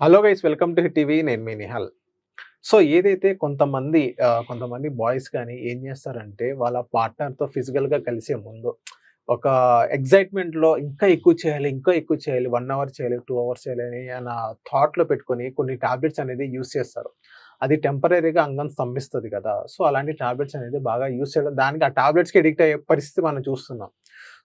Hello guys welcome to Hit TV నేను మీ Nihal. So ఏదైతే కొంతమంది కొంతమంది బాయ్స్ కానీ ఏం చేస్తారంటే వాళ్ళ పార్ట్నర్తో ఫిజికల్గా కలిసే ముందు ఒక ఎగ్జైట్మెంట్లో ఇంకా ఎక్కువ చేయాలి ఇంకా ఎక్కువ చేయాలి వన్ అవర్ చేయాలి టూ అవర్స్ చేయాలి అని అన్న థాట్లో పెట్టుకొని కొన్ని టాబ్లెట్స్ అనేది యూస్ చేస్తారు. అది టెంపరీగా అంగం స్తంభిస్తుంది కదా. సో అలాంటి టాబ్లెట్స్ అనేది బాగా యూస్ చేయడం దానికి ఆ టాబ్లెట్స్కి ఎడిక్ట్ అయ్యే పరిస్థితి మనం చూస్తున్నాం.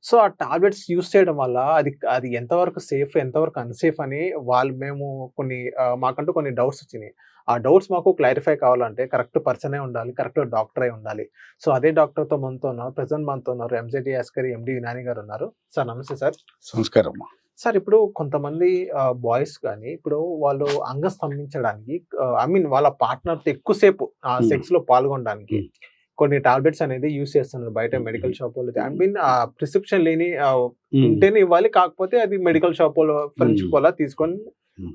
సో ఆ టాబ్లెట్స్ యూస్ చేయడం వల్ల అది అది ఎంతవరకు సేఫ్ ఎంతవరకు అన్సేఫ్ అని వాళ్ళు మేము కొన్ని మాకంటూ కొన్ని డౌట్స్ వచ్చినాయి. ఆ డౌట్స్ మాకు క్లారిఫై కావాలంటే కరెక్ట్ పర్సనే ఉండాలి కరెక్ట్ డాక్టర్ అయి ఉండాలి. సో అదే డాక్టర్తో మనతో ఉన్నారు ప్రజెంట్ మనతో ఉన్నారు ఎంజెడి యాస్కరి ఎండి యునాని గారు ఉన్నారు. సార్ నమస్తే సార్. సంస్కారం సార్ ఇప్పుడు కొంతమంది బాయ్స్ కానీ ఇప్పుడు వాళ్ళు అంగ స్తంభించడానికి ఐ మీన్ వాళ్ళ పార్ట్నర్తో ఎక్కువసేపు ఆ Hmm. సెక్స్లో పాల్గొనడానికి కొన్ని టాబ్లెట్స్ అనేది యూస్ చేస్తున్నారు బయట. Medical shop I mean prescription లేని ఆ, ఉంటేనే ఇవ్వాలి కాకపోతే అది మెడికల్ షాప్ Hmm. వల్ల తీసుకొని.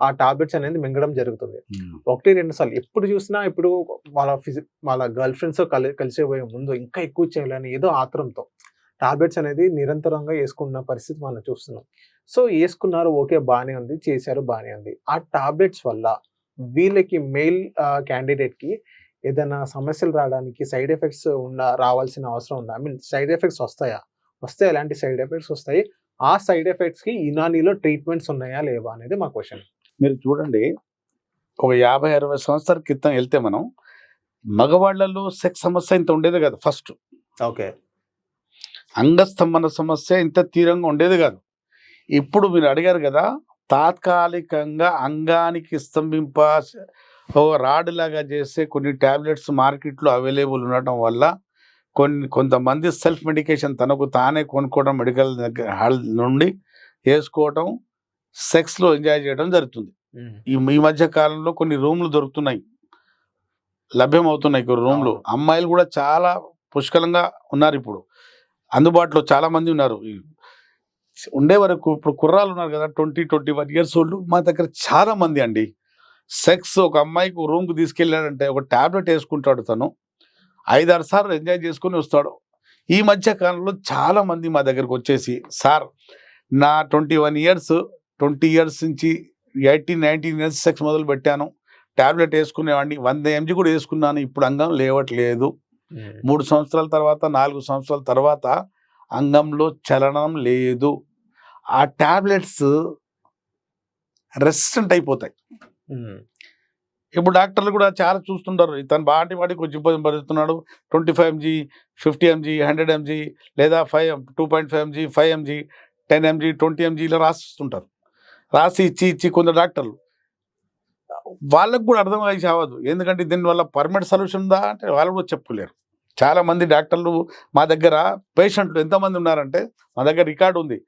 ఆ టాబ్లెట్స్ అనేది మింగడం జరుగుతుంది. ఒకటి రెండు సార్లు ఎప్పుడు చూసినా ఇప్పుడు వాళ్ళ ఫిజి వాళ్ళ గర్ల్ ఫ్రెండ్స్ కలి కలిసే పోయే ముందు ఇంకా ఎక్కువ చేయాలని ఏదో ఆత్రంతో టాబ్లెట్స్ అనేది నిరంతరంగా వేసుకున్న పరిస్థితి మనం చూస్తున్నాం. సో వేసుకున్నారు ఓకే బాగానే ఉంది చేశారు బాగానే ఉంది. ఆ టాబ్లెట్స్ వల్ల వీళ్ళకి మెయిల్ క్యాండిడేట్కి ఏదైనా సమస్యలు రావడానికి సైడ్ ఎఫెక్ట్స్ ఉన్న రావాల్సిన అవసరం ఉందా? ఐ మీన్ సైడ్ ఎఫెక్ట్స్ వస్తాయా? వస్తే ఎలాంటి సైడ్ ఎఫెక్ట్స్ వస్తాయి. ఆ సైడ్ ఎఫెక్ట్స్కి ఇనానీలో ట్రీట్మెంట్స్ ఉన్నాయా లేవా అనేది మా క్వశ్చన్. మీరు చూడండి ఒక యాభై అరవై సంవత్సరాల క్రితం వెళ్తే మనం మగవాళ్ళలో సెక్స్ సమస్య ఇంత ఉండేది కాదు ఫస్ట్. ఓకే. అంగస్తంభన సమస్య ఇంత తీవ్రంగా ఉండేది కాదు. ఇప్పుడు మీరు అడిగారు కదా తాత్కాలికంగా అంగానికి స్తంభింప ఓ రాడ్ లాగా చేసే కొన్ని టాబ్లెట్స్ మార్కెట్లో అవైలబుల్ ఉండటం వల్ల కొన్ని కొంతమంది సెల్ఫ్ మెడికేషన్ తనకు తానే కొనుక్కోవడం మెడికల్ దగ్గర హాల్ నుండి వేసుకోవటం సెక్స్లో ఎంజాయ్ చేయడం జరుగుతుంది. ఈ ఈ మధ్య కాలంలో కొన్ని రూమ్లు దొరుకుతున్నాయి. లభ్యమవుతున్నాయి కొన్ని రూమ్లు. అమ్మాయిలు కూడా చాలా పుష్కలంగా ఉన్నారు ఇప్పుడు. అందుబాటులో చాలా మంది ఉన్నారు. ఉండే వరకు ఇప్పుడు కుర్రాలు ఉన్నారు కదా twenty twenty one years old మా దగ్గర చాలా మంది అండి. సెక్స్ ఒక అమ్మాయికి రూమ్కి తీసుకెళ్ళాడంటే ఒక టాబ్లెట్ వేసుకుంటాడు తను. ఐదారు సార్లు ఎంజాయ్ చేసుకుని వస్తాడు. ఈ మధ్య కాలంలో చాలా మంది మా దగ్గరకు వచ్చేసి సార్ నా twenty one years twenty years నుంచి ఎయిటీన్ నైన్టీన్ ఇయర్స్ సెక్స్ మొదలు పెట్టాను. టాబ్లెట్ వేసుకునేవాడిని. వంద ఎంజీ కూడా వేసుకున్నాను. ఇప్పుడు అంగం లేవట్లేదు. మూడు సంవత్సరాల తర్వాత నాలుగు సంవత్సరాల తర్వాత అంగంలో చలనం లేదు. ఆ టాబ్లెట్స్ రెసిస్టెంట్ అయిపోతాయి. ఇప్పుడు డాక్టర్లు కూడా చాలా చూస్తుంటారు. తను బాటి వాటికి కొంచెం ఇబ్బంది పడుతున్నాడు. Twenty five MG fifty MG hundred MG లేదా five two point five MG five MG ten MG twenty MG ఇలా రాసిస్తుంటారు. రాసి ఇచ్చి ఇచ్చి కొందరు డాక్టర్లు. వాళ్ళకు కూడా అర్థం అయ్యి అవ్వదు ఎందుకంటే దీనివల్ల పర్మనెంట్ సొల్యూషన్ ఉందా అంటే వాళ్ళు కూడా చెప్పుకోలేరు. చాలామంది డాక్టర్లు మా దగ్గర పేషెంట్లు ఎంతమంది ఉన్నారంటే మా దగ్గర రికార్డు ఉంది.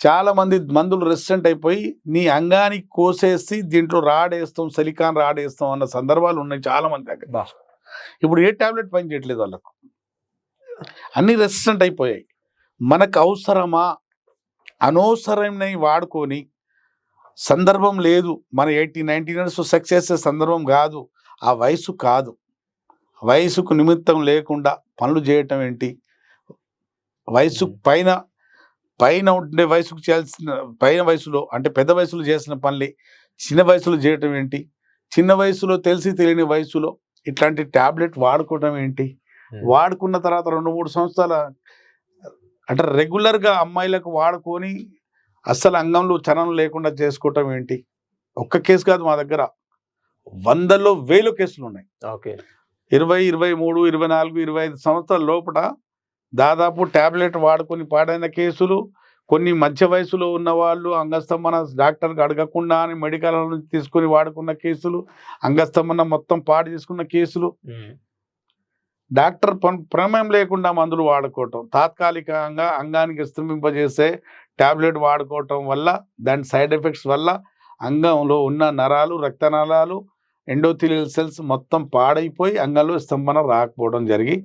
చాలా మంది మందులు రెసిస్టెంట్ అయిపోయి నీ అంగానికి కోసేసి దీంట్లో రాడేస్తాం సిలికాన్ రాడేస్తాం అన్న సందర్భాలు ఉన్నాయి చాలా మంది దగ్గర. ఇప్పుడు ఏ టాబ్లెట్ పని చేయట్లేదు వాళ్ళకు? అన్ని రెసిస్టెంట్ అయిపోయాయి. మనకు అవసరమా? అనవసరమైనవి వాడుకొని సందర్భం లేదు. మన ఎయిటీ నైన్టీన్ ఇయర్స్ సెక్స్ చేసే సందర్భం కాదు. ఆ వయసు కాదు. వయసుకు నిమిత్తం లేకుండా పనులు చేయటం ఏంటి? వయసు. పైన పైన ఉండే వయసుకు చేయాల్సిన పైన వయసులో అంటే పెద్ద వయసులో చేసిన పనులే చిన్న వయసులో చేయటం ఏంటి? చిన్న వయసులో తెలిసి తెలియని వయసులో ఇట్లాంటి టాబ్లెట్ వాడుకోవటం ఏంటి? వాడుకున్న తర్వాత రెండు మూడు సంవత్సరాల అంటే రెగ్యులర్గా అమ్మాయిలకు వాడుకొని అస్సలు అంగంలో చలనం లేకుండా చేసుకోవటం ఏంటి? ఒక్క కేసు కాదు మా దగ్గర. వందల్లో వేలు కేసులు ఉన్నాయి ఓకే. ఇరవై ఇరవై మూడు ఇరవై నాలుగు ఇరవై ఐదు సంవత్సరాల లోపల దాదాపు టాబ్లెట్ వాడుకొని పాడైన కేసులు కొన్ని మధ్య వయసులో ఉన్న వాళ్ళు అంగస్తంభన డాక్టర్కి అడగకుండా అని మెడికల్ నుంచి తీసుకొని వాడుకున్న కేసులు అంగస్తంభన మొత్తం పాడు చేసుకున్న కేసులు. డాక్టర్ ప్రమేయం లేకుండా మందులు వాడుకోవటం తాత్కాలికంగా అంగానికి స్తంభింపజేసే టాబ్లెట్ వాడుకోవటం వల్ల దాని సైడ్ ఎఫెక్ట్స్ వల్ల అంగంలో ఉన్న నరాలు రక్తనాళాలు ఎండోథిలియల్ సెల్స్ మొత్తం పాడైపోయి అంగంలో స్తంభన రాకపోవడం జరిగి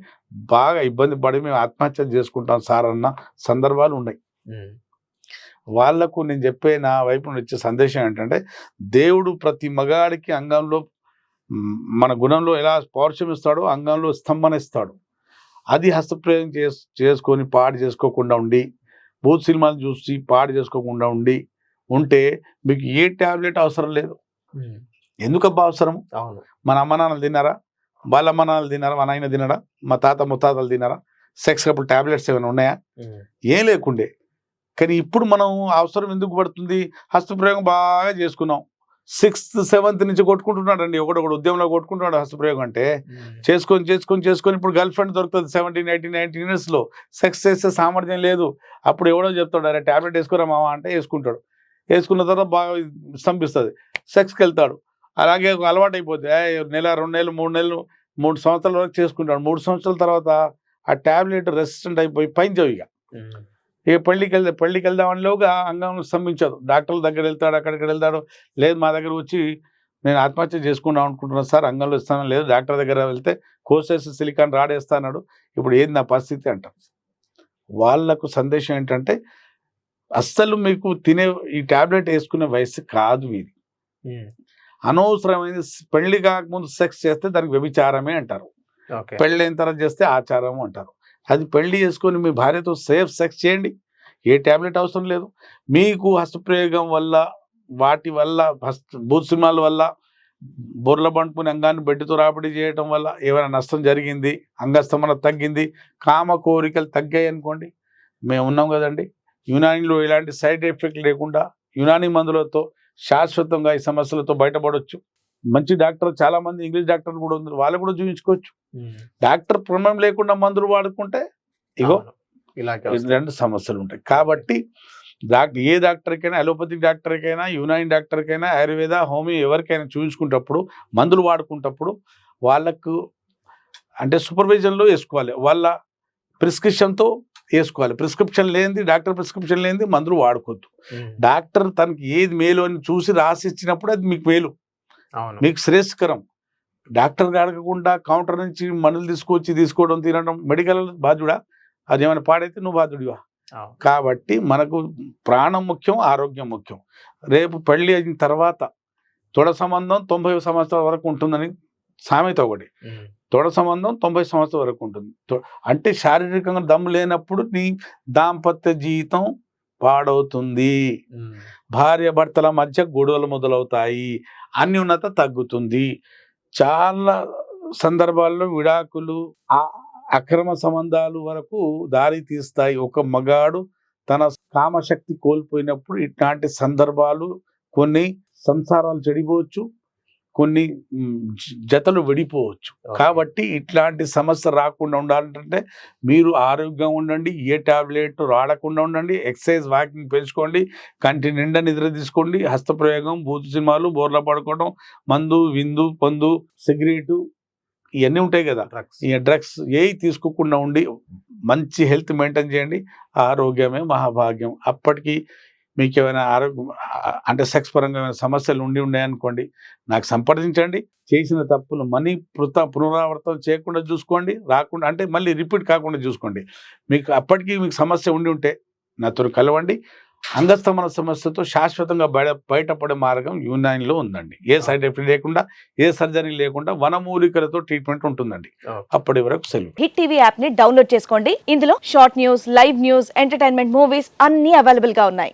బాగా ఇబ్బంది పడి మేము ఆత్మహత్య చేసుకుంటాం సార్ అన్న సందర్భాలు ఉన్నాయి. వాళ్ళకు నేను చెప్పే నా వైపు నుండి వచ్చే సందేశం ఏంటంటే దేవుడు ప్రతి మగాడికి అంగంలో మన గుణంలో ఎలా పౌరుషం ఇస్తాడో అంగంలో స్తంభన ఇస్తాడు. అది హస్తప్రయోగం చేస్ చేసుకొని పాడు చేసుకోకుండా ఉండి బూత్ సినిమాలు చూసి పాడు చేసుకోకుండా ఉండి ఉంటే మీకు ఏ టాబ్లెట్ అవసరం లేదు. ఎందుకు అబ్బా అవసరం మన అమ్మ నాన్నలు తిన్నారా? వాళ్ళ అమ్మ నాన్నలు తిన్నారా? మా నాయన తిన్నారా మా తాత ముత్తాతలు తిన్నారా? సెక్స్ కప్పుడు టాబ్లెట్స్ ఏమైనా ఉన్నాయా? ఏం లేకుండే. కానీ ఇప్పుడు మనం అవసరం ఎందుకు పడుతుంది? హస్తప్రయోగం బాగా చేసుకున్నాం. సిక్స్త్ సెవెంత్ నుంచి కొట్టుకుంటున్నాడు అండి ఒకడొకడు ఉద్యమంలో కొట్టుకుంటున్నాడు హస్తప్రయోగం అంటే. చేసుకొని చేసుకొని చేసుకొని ఇప్పుడు గర్ల్ ఫ్రెండ్ దొరుకుతుంది సెవెంటీన్ ఎయిటీన్ నైన్టీన్ ఇయర్స్లో సెక్స్ చేసే సామర్థ్యం లేదు. అప్పుడు ఎవడో చెప్తాడు అరే ట్యాబ్లెట్ వేసుకోరా మామ అంటే వేసుకుంటాడు. వేసుకున్న తర్వాత బాగా స్తంభిస్తుంది. సెక్స్కి వెళ్తాడు. అలాగే ఒక అలవాటు అయిపోద్ది ఏ, నెల రెండు నెలలు మూడు నెలలు మూడు సంవత్సరాల వరకు చేసుకుంటాడు. మూడు సంవత్సరాల తర్వాత ఆ ట్యాబ్లెట్ రెసిస్టెంట్ అయిపోయి పైంచవు ఇక ఇక. పెళ్ళికి వెళ్తే పెళ్ళికి వెళ్దామనిలోగా అంగం స్తంభించదు డాక్టర్ల దగ్గర వెళ్తాడు అక్కడికి వెళ్తాడు. లేదు మా దగ్గర వచ్చి నేను ఆత్మహత్య చేసుకుందాం అనుకుంటున్నాను సార్ అంగంలో ఇస్తాను లేదు. డాక్టర్ దగ్గర వెళ్తే కోసేసి సిలికాన్ రాడేస్తాడు ఇప్పుడు ఏంది నా పరిస్థితి అంటాం వాళ్ళకు సందేశం ఏంటంటే అస్సలు మీకు తినే ఈ టాబ్లెట్ వేసుకునే వయసు కాదు ఇది అనవసరమైన పెళ్ళి కాకముందు సెక్స్ చేస్తే దానికి వ్యభిచారమే అంటారు. పెళ్ళి అయిన తర్వాత చేస్తే ఆచారం అంటారు. అది పెళ్ళి చేసుకొని మీ భార్యతో సేఫ్ సెక్స్ చేయండి. ఏ టాబ్లెట్ అవసరం లేదు. మీకు హస్తప్రయోగం వల్ల వాటి వల్ల హస్త భూత సినిమాల వల్ల బొర్ల బంటుకుని అంగాన్ని బెడ్డుతో రాపిడి చేయడం వల్ల ఏమైనా నష్టం జరిగింది అంగస్తమన తగ్గింది కామ కోరికలు తగ్గాయి అనుకోండి. మేము ఉన్నాం కదండి. యునానీలో ఎలాంటి సైడ్ ఎఫెక్ట్ లేకుండా యునానీ మందులతో శాశ్వతంగా ఈ సమస్యలతో బయటపడవచ్చు మంచి డాక్టర్ చాలా మంది ఇంగ్లీష్ డాక్టర్లు కూడా ఉన్నారు. వాళ్ళు కూడా చూపించుకోవచ్చు డాక్టర్ ప్రమేయం లేకుండా మందులు వాడుకుంటే ఇగో ఇలాగే రెండు సమస్యలు ఉంటాయి కాబట్టి డాక్టర్ ఏ డాక్టర్కైనా అలోపతిక్ డాక్టర్కైనా యునాని డాక్టర్కైనా ఆయుర్వేద హోమియో ఎవరికైనా చూపించుకుంటప్పుడు మందులు వాడుకుంటప్పుడు వాళ్ళకు అంటే సూపర్విజన్లో వేసుకోవాలి. వాళ్ళ ప్రిస్క్రిప్షన్తో వేసుకోవాలి ప్రిస్క్రిప్షన్ లేనిది డాక్టర్ ప్రిస్క్రిప్షన్ లేనిది మందులు వాడుకోవద్దు. డాక్టర్ తనకి ఏది మేలు అని చూసి రాసి ఇచ్చినప్పుడు అది మీకు మేలు. మీకు శ్రేయస్కరం. డాక్టర్ అడగకుండా కౌంటర్ నుంచి మందులు తీసుకొచ్చి తీసుకోవడం తినడం మెడికల్ బాధ్యుడా? అది ఏమైనా పాడైతే నువ్వు బాధ్యుడివా. కాబట్టి మనకు ప్రాణం ముఖ్యం ఆరోగ్యం ముఖ్యం. రేపు పెళ్ళి అయిన తర్వాత తొడ సంబంధం తొంభై సంవత్సరాల వరకు ఉంటుందని సామెత ఒకటి. తొడ సంబంధం తొంభై సంవత్సరాల వరకు ఉంటుంది. తొ- అంటే శారీరకంగా దమ్ము లేనప్పుడు నీ దాంపత్య జీవితం పాడవుతుంది. భార్య భర్తల మధ్య గొడవలు మొదలవుతాయి. అన్యూనత తగ్గుతుంది. చాలా సందర్భాల్లో విడాకులు అక్రమ సంబంధాలు వరకు దారి తీస్తాయి. ఒక మగాడు తన కామశక్తి కోల్పోయినప్పుడు ఇట్లాంటి సందర్భాలు కొన్ని సంసారాలు చెడిపోవచ్చు. కొన్ని జతలు విడిపోవచ్చు. కాబట్టి ఇట్లాంటి సమస్య రాకుండా ఉండాలంటే మీరు ఆరోగ్యంగా ఉండండి ఏ టాబ్లెట్ రాడకుండా ఉండండి ఎక్సర్సైజ్ వాకింగ్ పెంచుకోండి కంటి నిండా నిద్ర తీసుకోండి హస్తప్రయోగం బూతు సినిమాలు బోర్ల పడుకోవడం మందు విందు పొందు సిగరెటు ఇవన్నీ ఉంటాయి కదా. డ్రగ్స్. ఈ డ్రగ్స్ ఏవి తీసుకోకుండా ఉండి మంచి హెల్త్ మెయింటైన్ చేయండి. ఆరోగ్యమే మహాభాగ్యం. అప్పటికి మీకు ఏమైనా ఆరోగ్యం అంటే సెక్స్ పరంగా ఏమైనా సమస్యలు ఉండి ఉన్నాయనుకోండి నాకు సంప్రదించండి. చేసిన తప్పులు మనీ పృత పునరావృతం చేయకుండా చూసుకోండి రాకుండా అంటే మళ్ళీ రిపీట్ కాకుండా చూసుకోండి. మీకు అప్పటికి మీకు సమస్య ఉండి ఉంటే నాతో కలవండి. అంగస్తమన సమస్యతో శాశ్వతంగా బయట బయటపడే మార్గం యూనానిలో ఉందండి. ఏ సైడ్ ఎఫెక్ట్ లేకుండా ఏ సర్జరీ లేకుండా వనమూలికలతో ట్రీట్మెంట్ ఉంటుందండి. అప్పటి వరకు సెలవు. హిట్ టీవీ యాప్ని డౌన్లోడ్ చేసుకోండి. ఇందులో short news live news entertainment movies అన్ని అవైలబుల్గా ఉన్నాయి.